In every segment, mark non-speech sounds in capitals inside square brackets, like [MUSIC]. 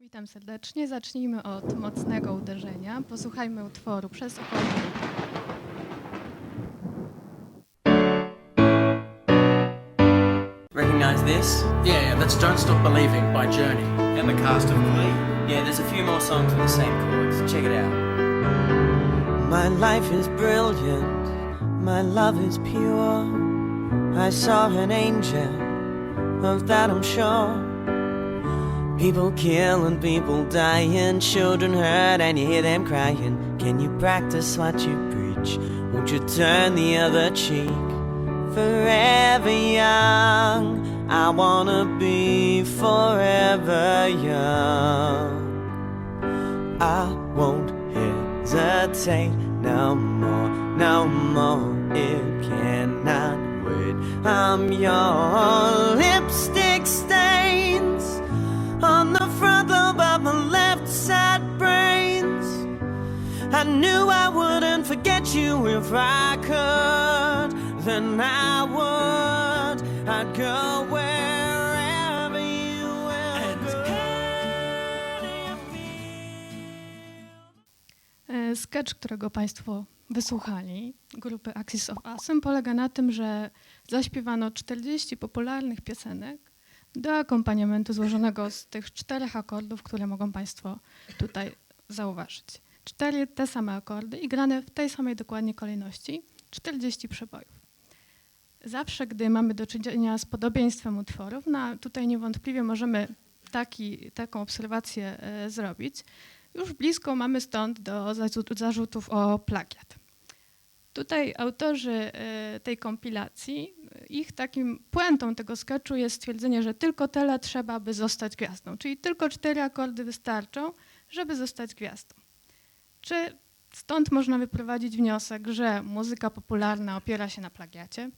Witam serdecznie. Zacznijmy od mocnego uderzenia. Posłuchajmy utworu przez około. Recognize this? Yeah, yeah, that's Don't Stop Believing by Journey. and the cast of Glee. Yeah, there's a few more songs with the same chords. Check it out. My life is brilliant, my love is pure. I saw an angel, of that I'm sure. People killing, people dying, children hurt, and you hear them crying. Can you practice what you preach? Won't you turn the other cheek? Forever young, I wanna be forever young. I won't hesitate no more, no more. It cannot wait. I'm your knew I wouldn't forget you if I could. Then I would. I'd go wherever you will go. E, Sketch, którego Państwo wysłuchali, grupy Axis of Awesome, polega na tym, że zaśpiewano 40 popularnych piosenek do akompaniamentu złożonego z tych czterech akordów, które mogą Państwo tutaj zauważyć. Cztery te same akordy i grane w tej samej dokładnie kolejności, 40 przebojów. Zawsze, gdy mamy do czynienia z podobieństwem utworów, no, tutaj niewątpliwie możemy taki, taką obserwację e, zrobić, już blisko mamy stąd do zarzutów o plagiat. Tutaj autorzy e, tej kompilacji, ich takim puentą tego sketchu jest stwierdzenie, że tylko tyle trzeba, by zostać gwiazdą, czyli tylko cztery akordy wystarczą, żeby zostać gwiazdą. Czy stąd można wyprowadzić wniosek, że muzyka popularna opiera się na plagiacie?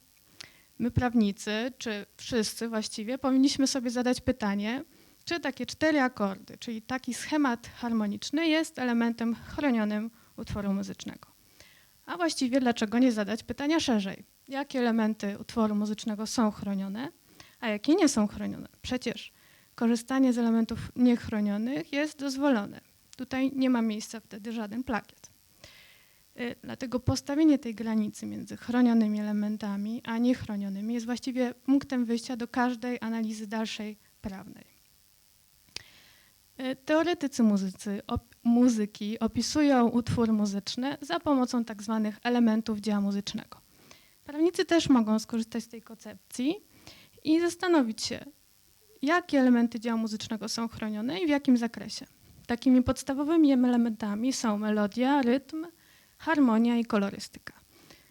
My prawnicy, czy wszyscy właściwie, powinniśmy sobie zadać pytanie, czy takie cztery akordy, czyli taki schemat harmoniczny jest elementem chronionym utworu muzycznego. A właściwie dlaczego nie zadać pytania szerzej? Jakie elementy utworu muzycznego są chronione, a jakie nie są chronione? Przecież korzystanie z elementów niechronionych jest dozwolone. Tutaj nie ma miejsca wtedy żaden plagiat. Y, Dlatego postawienie tej granicy między chronionymi elementami a niechronionymi jest właściwie punktem wyjścia do każdej analizy dalszej prawnej. Y, Teoretycy muzycy, op, muzyki opisują utwór muzyczny za pomocą tak zwanych elementów dzieła muzycznego. Prawnicy też mogą skorzystać z tej koncepcji i zastanowić się, jakie elementy dzieła muzycznego są chronione i w jakim zakresie. Takimi podstawowymi elementami są melodia, rytm, harmonia i kolorystyka.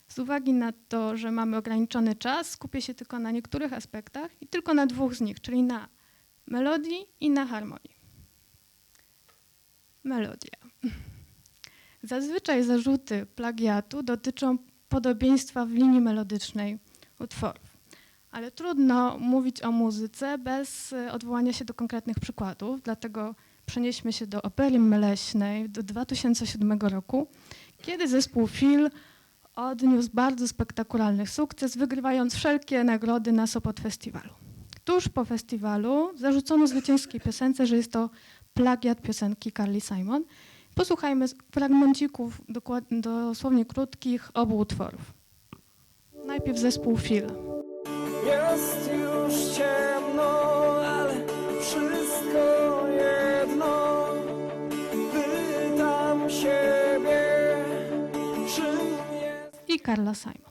Z uwagi na to, że mamy ograniczony czas, skupię się tylko na niektórych aspektach i tylko na dwóch z nich, czyli na melodii i na harmonii. Melodia. Zazwyczaj zarzuty plagiatu dotyczą podobieństwa w linii melodycznej utworów. Ale trudno mówić o muzyce bez e, odwołania się do konkretnych przykładów, dlatego przenieśmy się do opery mleśnej do 2007 roku, kiedy zespół Phil odniósł bardzo spektakularny sukces, wygrywając wszelkie nagrody na Sopot Festiwalu. Tuż po festiwalu zarzucono zwycięskiej piosence, że jest to plagiat piosenki Carly Simon. Posłuchajmy fragmencików dosłownie krótkich obu utworów. Najpierw zespół Phil. Jest już ciemno, Carla Simon.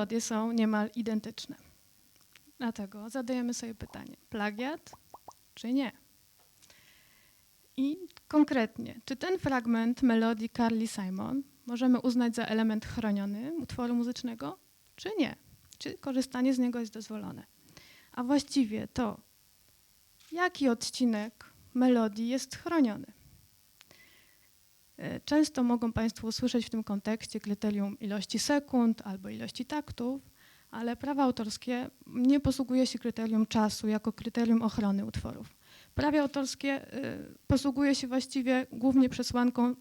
Melodie są niemal identyczne. Dlatego zadajemy sobie pytanie: plagiat czy nie? I konkretnie, czy ten fragment melodii Carly Simon możemy uznać za element chroniony utworu muzycznego, czy nie? Czy korzystanie z niego jest dozwolone? A właściwie to, jaki odcinek melodii jest chroniony? E, Często mogą Państwo usłyszeć w tym kontekście kryterium ilości sekund albo ilości taktów, ale prawa autorskie nie posługuje się kryterium czasu jako kryterium ochrony utworów. Prawie autorskie y, posługuje się właściwie głównie przesłanką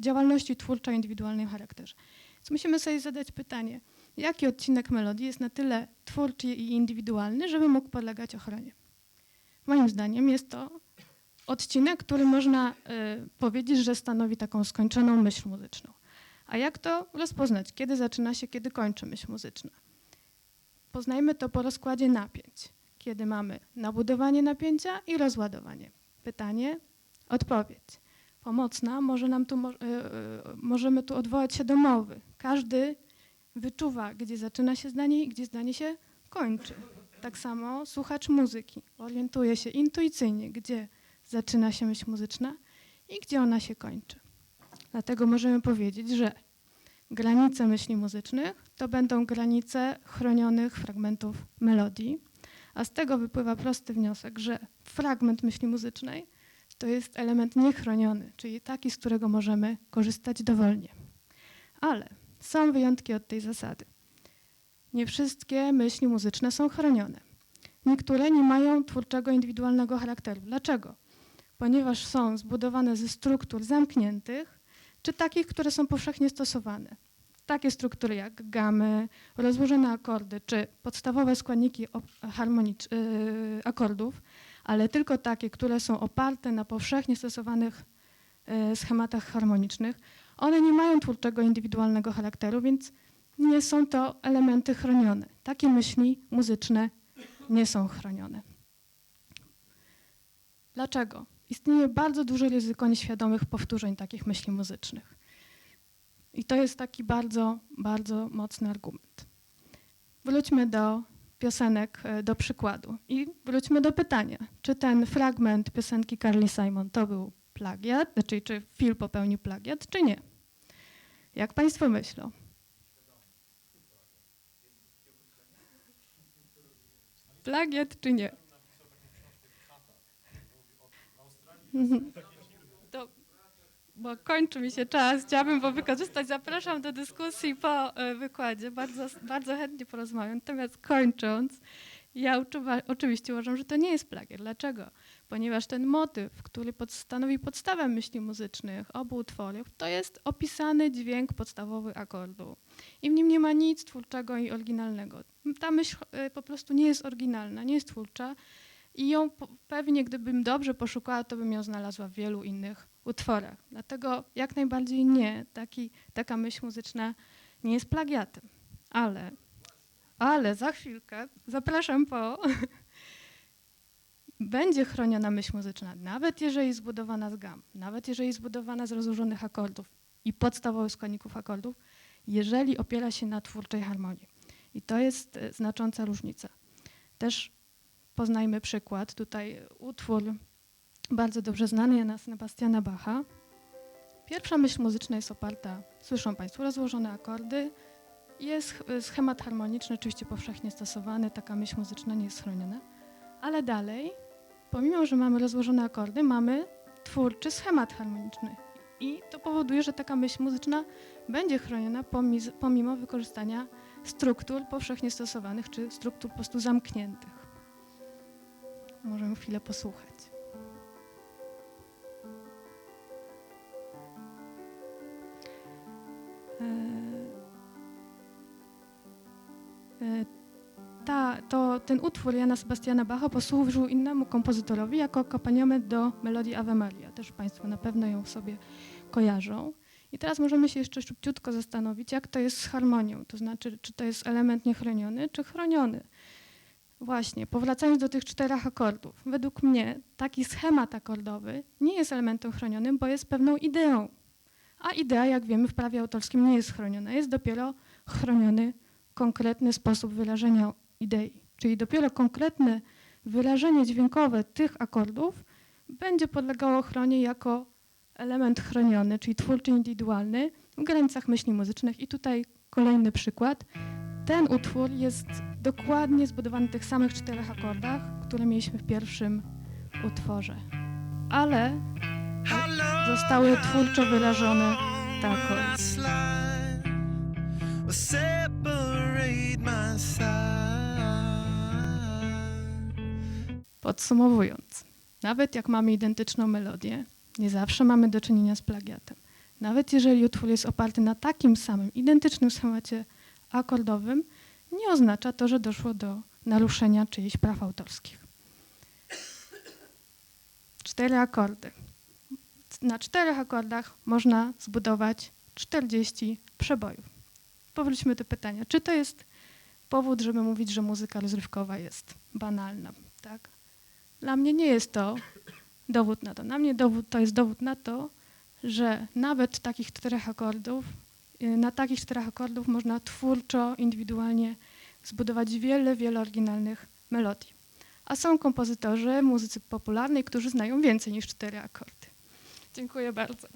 działalności twórczej o indywidualnym charakterze. Więc musimy sobie zadać pytanie, jaki odcinek melodii jest na tyle twórczy i indywidualny, żeby mógł podlegać ochronie. Moim zdaniem jest to odcinek, który można y, powiedzieć, że stanowi taką skończoną myśl muzyczną. A jak to rozpoznać? Kiedy zaczyna się, kiedy kończy myśl muzyczna? Poznajmy to po rozkładzie napięć. Kiedy mamy nabudowanie napięcia i rozładowanie. Pytanie, odpowiedź. Pomocna, może nam tu, y, y, możemy tu odwołać się do mowy. Każdy wyczuwa, gdzie zaczyna się zdanie i gdzie zdanie się kończy. Tak samo słuchacz muzyki orientuje się intuicyjnie, gdzie zaczyna się myśl muzyczna i gdzie ona się kończy. Dlatego możemy powiedzieć, że granice myśli muzycznych to będą granice chronionych fragmentów melodii, a z tego wypływa prosty wniosek, że fragment myśli muzycznej to jest element niechroniony, czyli taki, z którego możemy korzystać dowolnie. Ale są wyjątki od tej zasady. Nie wszystkie myśli muzyczne są chronione. Niektóre nie mają twórczego, indywidualnego charakteru. Dlaczego? Ponieważ są zbudowane ze struktur zamkniętych, czy takich, które są powszechnie stosowane. Takie struktury jak gamy, rozłożone akordy, czy podstawowe składniki yy, akordów, ale tylko takie, które są oparte na powszechnie stosowanych yy, schematach harmonicznych, one nie mają twórczego, indywidualnego charakteru, więc nie są to elementy chronione. Takie myśli muzyczne nie są chronione. Dlaczego? Istnieje bardzo duże ryzyko nieświadomych powtórzeń takich myśli muzycznych. I to jest taki bardzo, bardzo mocny argument. Wróćmy do piosenek, e, do przykładu i wróćmy do pytania, czy ten fragment piosenki Carly Simon to był plagiat, znaczy czy Phil popełnił plagiat, czy nie? Jak Państwo myślą? Plagiat czy nie? To, bo kończy mi się czas, chciałabym go wykorzystać. Zapraszam do dyskusji po e, wykładzie. Bardzo, bardzo chętnie porozmawiam. Natomiast kończąc, ja uczuwa, oczywiście uważam, że to nie jest plagiat. Dlaczego? Ponieważ ten motyw, który pod, stanowi podstawę myśli muzycznych obu utworów, to jest opisany dźwięk podstawowy akordu. I w nim nie ma nic twórczego i oryginalnego. Ta myśl e, po prostu nie jest oryginalna, nie jest twórcza. I ją pewnie, gdybym dobrze poszukała, to bym ją znalazła w wielu innych utworach. Dlatego jak najbardziej nie, taki, taka myśl muzyczna nie jest plagiatem. Ale, ale za chwilkę, zapraszam po, [LAUGHS] będzie chroniona myśl muzyczna, nawet jeżeli jest zbudowana z gam, nawet jeżeli jest zbudowana z rozłożonych akordów i podstawowych składników akordów, jeżeli opiera się na twórczej harmonii. I to jest e, znacząca różnica. Też poznajmy przykład. Tutaj utwór bardzo dobrze znany Jana Sebastiana Bacha. Pierwsza myśl muzyczna jest oparta, słyszą Państwo, rozłożone akordy. Jest ch- schemat harmoniczny, oczywiście powszechnie stosowany, taka myśl muzyczna nie jest chroniona. Ale dalej, pomimo, że mamy rozłożone akordy, mamy twórczy schemat harmoniczny. I to powoduje, że taka myśl muzyczna będzie chroniona pomi- pomimo wykorzystania struktur powszechnie stosowanych, czy struktur po prostu zamkniętych. Możemy chwilę posłuchać. E, e, Ta, to, ten utwór Jana Sebastiana Bacha posłużył innemu kompozytorowi jako akompaniament do melodii Ave Maria. Też Państwo na pewno ją sobie kojarzą. I teraz możemy się jeszcze szybciutko zastanowić, jak to jest z harmonią. To znaczy, czy to jest element niechroniony, czy chroniony. Właśnie, powracając do tych czterech akordów. Według mnie taki schemat akordowy nie jest elementem chronionym, bo jest pewną ideą. A idea, jak wiemy, w prawie autorskim nie jest chroniona. Jest dopiero chroniony konkretny sposób wyrażenia idei. Czyli dopiero konkretne wyrażenie dźwiękowe tych akordów będzie podlegało ochronie jako element chroniony, czyli twórczy indywidualny w granicach myśli muzycznych. I tutaj kolejny przykład. Ten utwór jest dokładnie zbudowany w tych samych czterech akordach, które mieliśmy w pierwszym utworze. Ale zostały twórczo wyrażone side. Podsumowując, nawet jak mamy identyczną melodię, nie zawsze mamy do czynienia z plagiatem. Nawet jeżeli utwór jest oparty na takim samym, identycznym schemacie akordowym, nie oznacza to, że doszło do naruszenia czyichś praw autorskich. Cztery akordy. Na czterech akordach można zbudować 40 przebojów. Powróćmy do pytania, czy to jest powód, żeby mówić, że muzyka rozrywkowa jest banalna, tak? Dla mnie nie jest to dowód na to. Dla mnie dowód, to jest dowód na to, że nawet takich czterech akordów, na takich czterech akordów można twórczo, indywidualnie zbudować wiele, wiele oryginalnych melodii. A są kompozytorzy muzycy popularnej, którzy znają więcej niż cztery akordy. Dziękuję bardzo.